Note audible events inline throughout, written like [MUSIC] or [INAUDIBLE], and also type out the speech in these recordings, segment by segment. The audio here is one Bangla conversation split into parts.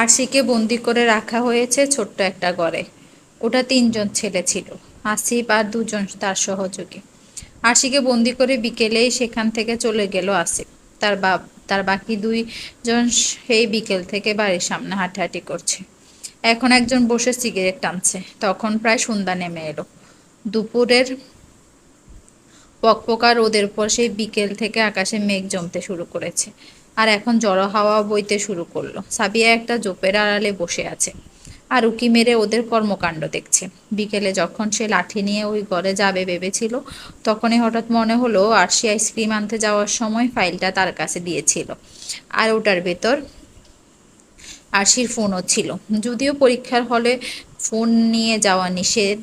আরশিকে বন্দি করে রাখা হয়েছে ছোট্ট একটা ঘরে। ওটা তিনজন ছেলে ছিল, আসিফ আর দুজন তার সহযোগী। আরশিকে বন্দি করে বিকেলেই সেখান থেকে চলে গেল আসিফ। তার বাপ, তার বাকি দুইজন সেই বিকেল থেকে বাড়ির সামনে হাঁটাহাঁটি করছে। এখন একজন বসে সিগারেট টানছে। তখন প্রায় সন্ধ্যা নেমে এলো। দুপুরের পকপকা রোদের পর সেই বিকেল থেকে আকাশে মেঘ জমতে শুরু করেছে। আর এখন জড়ো হাওয়া বইতে শুরু করল। সাবিয়া একটা জোপের আড়ালে বসে আছে আর উকি মেরে ওদের কর্মকাণ্ড দেখছে। বিকেলে যখন সে লাঠি নিয়ে ওই ঘরে যাবে ভেবেছিল, তখনই হঠাৎ মনে হলো আরশি আইসক্রিম আনতে যাওয়ার সময় ফাইলটা তার কাছে দিয়েছিল। আর ওটার ভেতর আরশির ফোনও ছিল। যদিও পরীক্ষার হলে ফোন নিয়ে যাওয়া নিষেধ,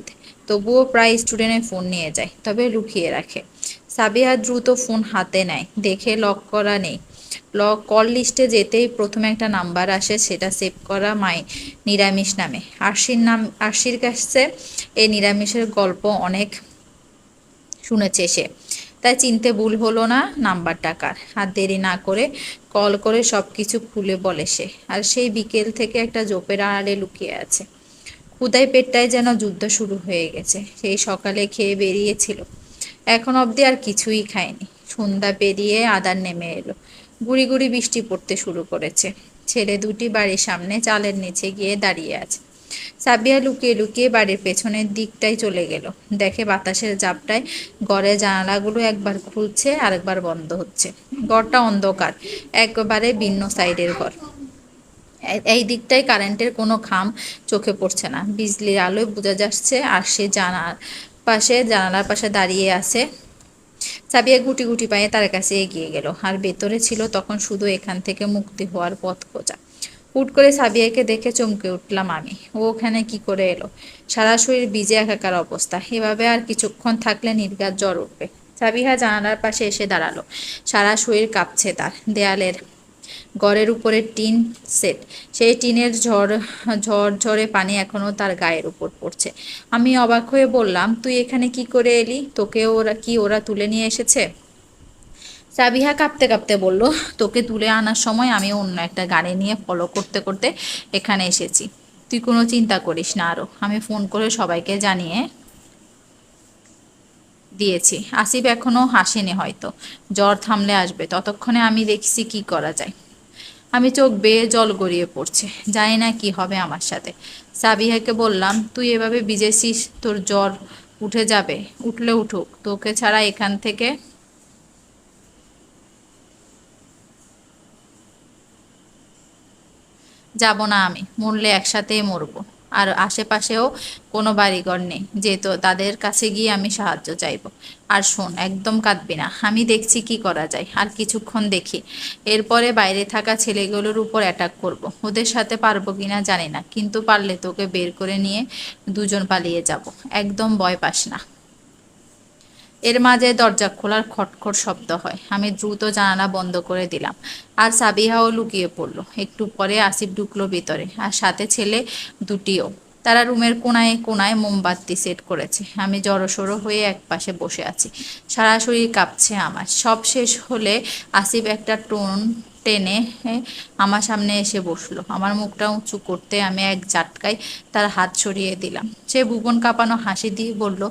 তবুও প্রায় স্টুডেন্টের ফোন নিয়ে যায়, তবে লুকিয়ে রাখে। সাবিয়া দ্রুত ফোন হাতে নেয়, দেখে লক করা নেই। কল লিস্টে যেতেই প্রথমে একটা নাম্বার আসে, সেটা সেভ করা মাই নিরামিষ নামে। আরশির নাম, আরশির কাছে এই নিরামিষের গল্প অনেক শুনেছে সে। তাই চিনতে ভুল হলো না নাম্বারটা কার। আর দেরি না করে কল করে সব কিছু খুলে বলে সে। আর সেই বিকেল থেকে একটা জোপের আড়ালে লুকিয়ে আছে। ক্ষুদাই পেটটায় যেন যুদ্ধ শুরু হয়ে গেছে। সেই সকালে খেয়ে বেরিয়েছিল। এখন অবধি আর কিছুই খায়নি। সন্ধ্যা পেরিয়ে আদার নেমে এলো। গুড়ি গুড়ি বৃষ্টি পড়তে শুরু করেছে। ছেলে দুটি বাড়ির সামনে চালের নিচে গিয়ে দাঁড়িয়ে আছে। সাবিয়া লুকিয়ে লুকিয়ে বাড়ির পেছনের দিকটাই চলে গেল। দেখে বাতাসের জাপটায় ঘরের জানালাগুলো একবার খুলছে, আরেকবার বন্ধ হচ্ছে। ঘরটা অন্ধকার, একবারে ভিন্ন সাইডের ঘর। এই দিকটায় কারেন্টের কোনো খাম চোখে পড়ছে না। বিজলির আলোয় বোঝা যাচ্ছে আর সে জানার পাশে জানালার পাশে দাঁড়িয়ে আছে সাবিয়া গুটি গুটি পায়ে তার কাছে এগিয়ে গেল। আর ভেতরে ছিল তখন শুধু এখান থেকে মুক্তি হওয়ার পথ খোঁজা। হুট করে সাবিয়াকে দেখে চমকে উঠলাম আমি। ও ওখানে কি করে এলো? সারা শরীর বিজে একাকার অবস্থা। এভাবে আর কিছুক্ষণ থাকলে নির্গাত জ্বর উঠবে। সাবিহা জানালার পাশে এসে দাঁড়াল। সারা শরীর কাঁপছে তার। দেয়ালের গড়ের উপরে টিন সেট। সেই টিনের ঝড়, ঝড়ে পানি এখনও তার গায়ের উপর পড়ছে। আমি অবাক হয়ে বললাম, তুই এখানে কি করে এলি? তোকে ওরা, কি ওরা তুলে নিয়ে এসেছে? সাবিহা কাঁপতে কাঁপতে বলল, তোকে তুলে আনার সময় আমি অন্য একটা গাড়ি নিয়ে ফলো করতে করতে এখানে এসেছি। তুই কোনো চিন্তা করিস না আরও আমি ফোন করে সবাইকে জানিয়ে দিয়েছি। আসিফ এখনও হাসেনি হয়তো। জ্বর থামলে আসবে। ততক্ষণে আমি দেখছি কি করা যায়। আমি চোখ বেয়ে জল গড়িয়ে পড়ছে। জানি না কি হবে আমার সাথে। সাবিহাকে বললাম, তুই এভাবে ভিজেছিস? তোর জ্বর উঠে যাবে। উঠলে উঠুক। তোকে ছাড়া এখান থেকে যাব না আমি। মরলে একসাথেই মরবো। আর আশেপাশেও কোনো বাড়িঘর নেই। যেহেতু তাদের কাছে গিয়ে আমি সাহায্য চাইব। আর শোন, একদম কাঁদবি না। আমি দেখছি কি করা যায়। আর কিছুক্ষণ দেখি। এরপরে বাইরে থাকা ছেলেগুলোর উপর অ্যাটাক করব। ওদের সাথে পারব কি না জানি না। কিন্তু পারলে তোকে বের করে নিয়ে দুজন পালিয়ে যাব। একদম ভয় পাস না। এর মাঝে দরজা খোলার খটখট শব্দ হয়। আমি দ্রুত জানালা বন্ধ করে দিলাম। আর সাবিহাও লুকিয়ে পড়ল। একটু পরে আসিফ ঢুকলো ভিতরে। আর সাথে ছেলে দুটিও। তারা রুমের কোনায় কোনায় মোমবাতি সেট করেছে। আমি জড়সড়ো হয়ে এক পাশে বসে আছি। সারা শরীর কাঁপছে আমার। সব শেষ হলে আসিফ একটা টোন টেনে আমার সামনে এসে বসল। আমার মুখটা উঁচু করতে আমি এক জাটকায় তার হাত সরিয়ে দিলাম। সে ভুবন কাঁপানো হাসি দিয়ে বলল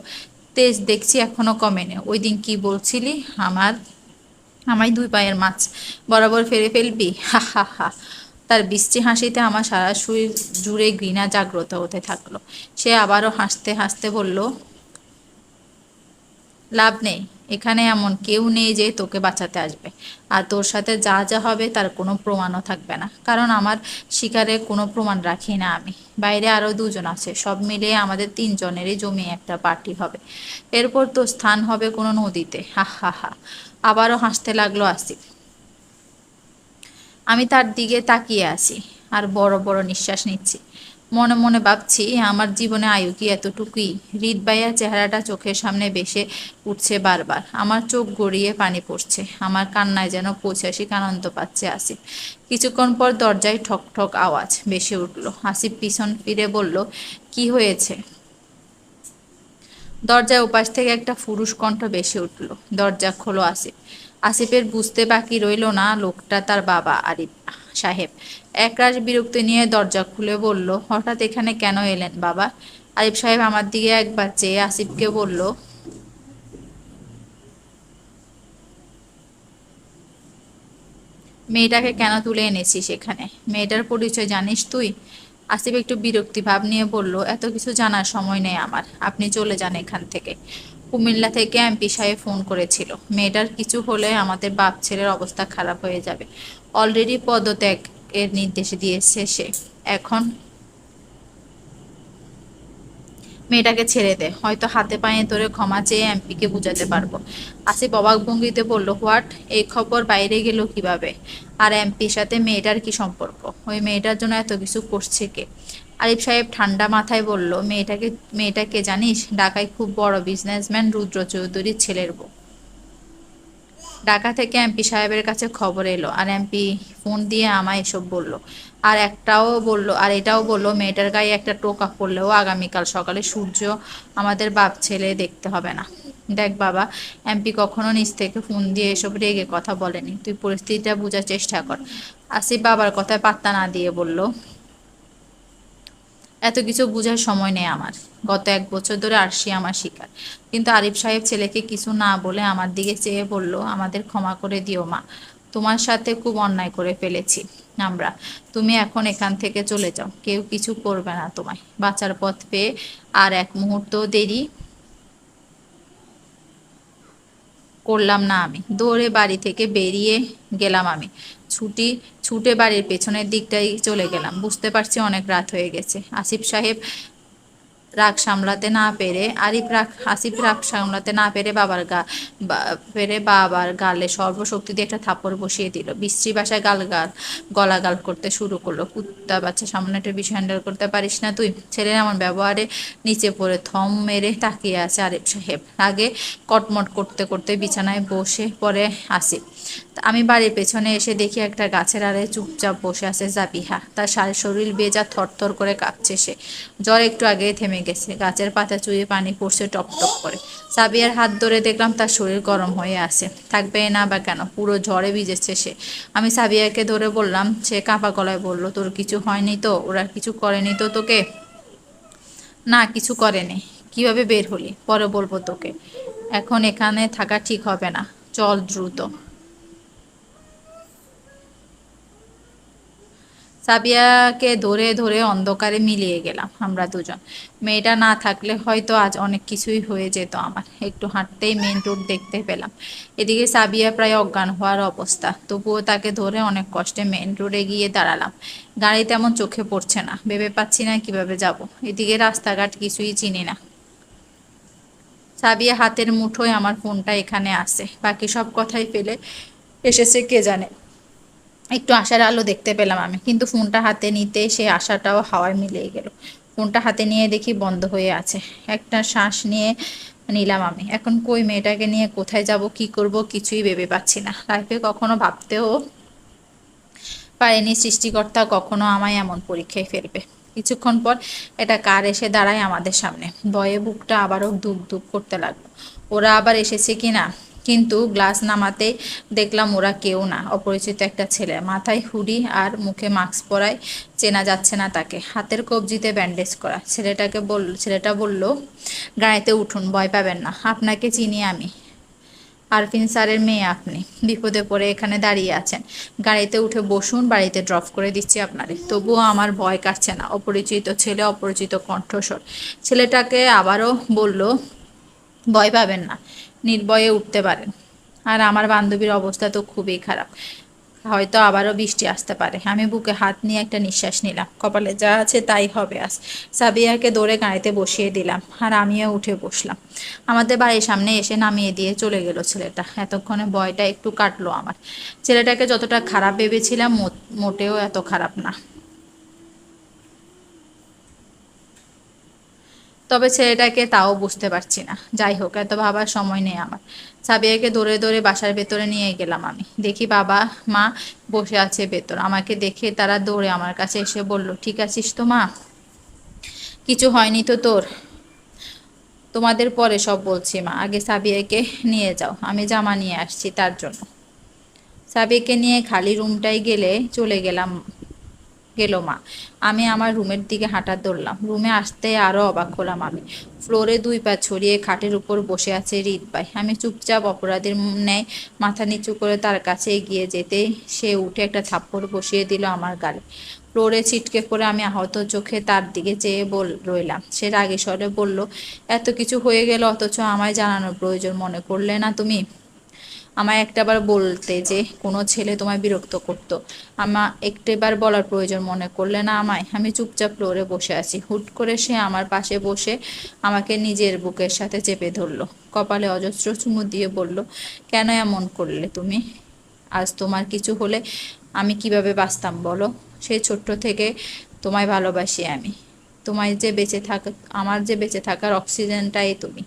তেজ দেখছি, এখনও কমেনি। ওই দিন কি বলছিলি? আমার আমায় দুই পায়ের মাছ। বরাবর ফেরে ফেলবি? [LAUGHS] হা হা হা। তার বৃষ্টি হাসিতে আমার সারা শরীর জুড়ে ঘৃণা, জাগ্রত হতে থাকল। সে আবারও হাসতে হাসতে বলল, লাভ নেই। এখানে এমন কেউ নেই যে তোকে বাঁচাতে আসবে। আর তোর সাথে যা যা হবে তার কোনো প্রমাণও থাকবে না। কারণ আমার শিকারে কোনো প্রমাণ রাখি না আমি। বাইরে আরও দুজন আছে, সব মিলিয়ে আমাদের তিনজনেরই জমি একটা পার্টি হবে। এরপর তো স্থান হবে কোনো নদীতে। হা হা হা আবারও হাসতে লাগল আসিফ। আমি তার দিকে তাকিয়ে আছি আর বড় বড় নিঃশ্বাস নিচ্ছি। মনে মনে ভাবছি, আমার জীবনে আয়ু কি এতটুকুই? হৃদবাইয়ার চেহারাটা চোখের সামনে বেসে উঠছে বারবার। আমার চোখ গড়িয়ে পানি পড়ছে। আমার কান্নায় যেন পৌঁছাসিক আনন্দ পাচ্ছে আসিফ। কিছুক্ষণ পর দরজায় ঠক ঠক আওয়াজ বেসে উঠল। আসিফ পিছন ফিরে বলল, কি হয়েছে? দরজায় উপাস থেকে একটা ফুরুষ কণ্ঠ বেসে উঠল। দরজা খোলো আসিফ। আসিফের বুঝতে বাকি রইল না, লোকটা তার বাবা আরিফ। সাহেব। একরাশ বিরক্তি নিয়ে দরজা খুলে বলল, হঠাৎ এখানে কেন এলেন বাবা? আরিফ সাহেব আমার দিকে একবার চেয়ে আসিফকে বলল, মেয়েটাকে কেন তুলে এনেছিস এখানে? মেয়েটার পরিচয় জানিস তুই? আসিফ একটু বিরক্তি ভাব নিয়ে বলল, এত কিছু জানার সময় নেই আমার। আপনি চলে যান এখান থেকে। কুমিল্লা থেকে এমপি সাহেব ফোন করেছিল। মেয়েটার কিছু হলে আমাদের বাপ ছেলের অবস্থা খারাপ হয়ে যাবে। অলরেডি পদত্যাগ এর নির্দেশ দিয়েছে সে। এখন মেয়েটাকে ছেড়ে দে। হয়তো হাতে পায়ে ধরে ক্ষমা চেয়ে এমপিকে বুঝাতে পারব। আসিফ অবাক ভঙ্গিতে বলল, হোয়াট? এই খবর বাইরে গেল কীভাবে? আর এমপির সাথে মেয়েটার কি সম্পর্ক? ওই মেয়েটার জন্য এত কিছু করছে কে? আরিফ সাহেব ঠান্ডা মাথায় বলল, মেয়েটাকে মেয়েটাকে জানিস, ঢাকায় খুব বড় বিজনেসম্যান রুদ্র চৌধুরীর ছেলের বউ। ঢাকা থেকে এমপি সাহেবের কাছে খবর এলো, আর এমপি ফোন দিয়ে আমায় এসব বলল। আর একটাও বলল, আর এটাও বলল, মেয়েটার গায়ে একটা টোকা পড়লেও আগামীকাল সকালে সূর্য আমাদের বাপ ছেলে দেখতে হবে না। দেখ বাবা এমপি কখনো নিজ থেকে ফোন দিয়ে এসব রেগে কথা বলেনি। তুই পরিস্থিতিটা বোঝার চেষ্টা কর। আসিফ বাবার কথায় পাত্তা না দিয়ে বলল এত কিছু বোঝার সময় নেই আমার। গত এক বছর ধরে আরশি আমার শিকার। কিন্তু আরিফ সাহেব ছেলেকে কিছু না বলে আমার দিকে চেয়ে বলল, আমাদের ক্ষমা করে দিও মা। তোমার সাথে খুব অন্যায় করে ফেলেছি আমরা। তুমি এখন এখান থেকে চলে যাও। কেউ কিছু করবে না তোমায়। বাঁচার পথ পেয়ে আর এক মুহূর্ত দেরি করলাম না আমি। দৌড়ে বাড়ি থেকে বেরিয়ে গেলাম আমি। ছুটি, ছুটে বাড়ির পেছনের দিকটাই চলে গেলাম। বুঝতে পারছি অনেক রাত হয়ে গেছে। আসিফ সাহেব রাগ সামলাতে না পেরে, আরিফ রাগ, আসিফ রাগ সামলাতে না পেরে বাবার গা পেরে বাবার গালে সর্বশক্তি দিয়ে একটা থাপড় বসিয়ে দিল। বিশ্রী বাসায় গাল গাল গলাগাল করতে শুরু করল। কুত্তা বাচ্চা, সামনে একটা বিষয় হ্যান্ডেল করতে পারিস না তুই। ছেলের এমন ব্যবহারে নিচে পড়ে থম মেরে তাকিয়ে আছে আরিফ সাহেব। আগে কটমট করতে করতে বিছানায় বসে পরে আসিফ। আমি বাড়ির পেছনে এসে দেখি একটা গাছের আড়ে চুপচাপ বসে আছে জাবিহা। তার সার শরীর বেজা থরথর করে কাঁপছে সে। জ্বর একটু আগে থেমে গেছে। গাছের পাতা চুয়ে পানি পড়ছে টপ টপ করে। সাবিয়ার হাত ধরে দেখলাম তার শরীর গরম হয়ে আছে। থাকবে না বা কেন? পুরো ঝড়ে ভিজেছে সে। আমি সাবিয়াকে ধরে বললাম, সে কাঁপা গলায় বলল, তোর কিছু হয়নি তো? ওরা কিছু করেনি তো তোকে? না, কিছু করেনি। কীভাবে বের হলি? পরে বলব তোকে। এখন এখানে থাকা ঠিক হবে না। চল দ্রুত। সাবিয়াকে ধরে ধরে অন্ধকারে মিলিয়ে গেলাম আমরা দুজন। মেয়েটা না থাকলে হয়তো আজ অনেক কিছুই হয়ে যেত আমার। একটু হাঁটতেই মেন রোড দেখতে পেলাম। এদিকে সাবিয়া প্রায় অজ্ঞান হওয়ার অবস্থা। তবুও তাকে ধরে অনেক কষ্টে মেন রোডে গিয়ে দাঁড়ালাম। গাড়ি তেমন চোখে পড়ছে না। ভেবে পাচ্ছি না কীভাবে যাব। এদিকে রাস্তাঘাট কিছুই চিনি না। সাবিয়া হাতের মুঠোয় আমার ফোনটা এখানে আসে। বাকি সব কথাই ফেলে এসেছে কে জানে। একটু আশার আলো দেখতে পেলাম আমি। কিন্তু ফোনটা হাতে নিতে সে আশাটাও হাওয়ায় মিলিয়ে গেল। ফোনটা হাতে নিয়ে দেখি বন্ধ হয়ে আছে। একটা শ্বাস নিয়ে নিলাম আমি। এখন কই মেয়েটাকে নিয়ে কোথায় যাব, কি করব কিছুই ভেবে পাচ্ছি না। লাইফে কখনো ভাবতেও পারেনি সৃষ্টিকর্তা কখনো আমায় এমন পরীক্ষায় ফেলবে। কিছুক্ষণ পর এটা কার এসে দাঁড়ায় আমাদের সামনে। ভয়ে বুকটা আবারও দুপ দুপ করতে লাগল। ওরা আবার এসেছে কি না কিন্তু গ্লাস নামাতে দেখলাম ওরা কেউ না। অপরিচিত একটা ছেলে। মাথায় হুডি আর মুখে মাস্ক পরায় চেনা যাচ্ছে না তাকে। হাতের কবজিতে ব্যান্ডেজ করা। ছেলেটাকে বল, ছেলেটা বলল গাড়িতে উঠুন, ভয় পাবেন না। আপনাকে চিনি আমি। আরফিন স্যারের মেয়ে আপনি। বিপদে পড়ে এখানে দাঁড়িয়ে আছেন। গাড়িতে উঠে বসুন, বাড়িতে ড্রপ করে দিচ্ছি আপনারে। তবুও আমার ভয় কাটছে না। অপরিচিত ছেলে, অপরিচিত কণ্ঠস্বর। ছেলেটাকে আবারও বলল, ভয় পাবেন না। নির্ভয়ে উঠতে পারেন। আর আমার বান্ধবীর অবস্থা তো খুবই খারাপ। হয়তো আবারও বৃষ্টি আসতে পারে। আমি বুকে হাত নিয়ে একটা নিঃশ্বাস নিলাম। কপালে যা আছে তাই হবে আজ। সাবিয়াকে দৌড়ে গাড়িতে বসিয়ে দিলাম আর আমিও উঠে বসলাম। আমাদের বাড়ির সামনে এসে নামিয়ে দিয়ে চলে গেল ছেলেটা। এতক্ষণে ভয়টা একটু কাটলো আমার। ছেলেটাকে যতটা খারাপ ভেবেছিলাম মোটেও এত খারাপ না। তবে ছেলেটাকে তাও বুঝতে পারছি না। যাই হোক, এত ভাবার সময় নেই আমার। সাবিয়াকে দৌড়ে দৌড়ে বাসার ভেতরে নিয়ে গেলাম আমি। দেখি বাবা, মা বসে আছে ভেতর। আমাকে দেখে তারা দৌড়ে আমার কাছে এসে বলল, ঠিক আছিস তো মা? কিছু হয়নি তো তোর? তোমাদের পরে সব বলছি মা। আগে সাবিয়াকে নিয়ে যাও। আমি জামা নিয়ে আসছি তার জন্য। সাবিয়াকে নিয়ে খালি রুমটাই গেলে চলে গেলাম গেল মা। আমি আমার রুমের দিকে হাঁটা ধরলাম। রুমে আসতে আরও অবাক হলাম আমি। ফ্লোরে দুই পা ছড়িয়ে খাটের উপর বসে আছে ভাই। আমি চুপচাপ অপরাধীর ন্যায় মাথা নিচু করে তার কাছে এগিয়ে যেতে সে উঠে একটা থাপ্পড় বসিয়ে দিল আমার গালে। ফ্লোরে ছিটকে পড়ে আমি আহত চোখে তার দিকে চেয়ে বল রইলাম। সে রাগে স্বরে বলল, এত কিছু হয়ে গেল, অথচ আমায় জানানোর প্রয়োজন মনে করলে না তুমি? আমায় একটাবার বলতে যে কোনো ছেলে তোমায় বিরক্ত করত। আমা একটাবার বলার প্রয়োজন মনে করলে না আমায়। আমি চুপচাপ ফ্লোরে বসে আছি। হুট করে সে আমার পাশে বসে আমাকে নিজের বুকের সাথে চেপে ধরলো। কপালে অজস্র চুমু দিয়ে বলল, কেন এমন করলে তুমি? আজ তোমার কিছু হলে আমি কীভাবে বাঁচতাম বলো? সেই ছোট্ট থেকে তোমায় ভালোবাসি আমি। তোমায় যে বেঁচে থাক, আমার যে বেঁচে থাকার অক্সিজেনটাই তুমি।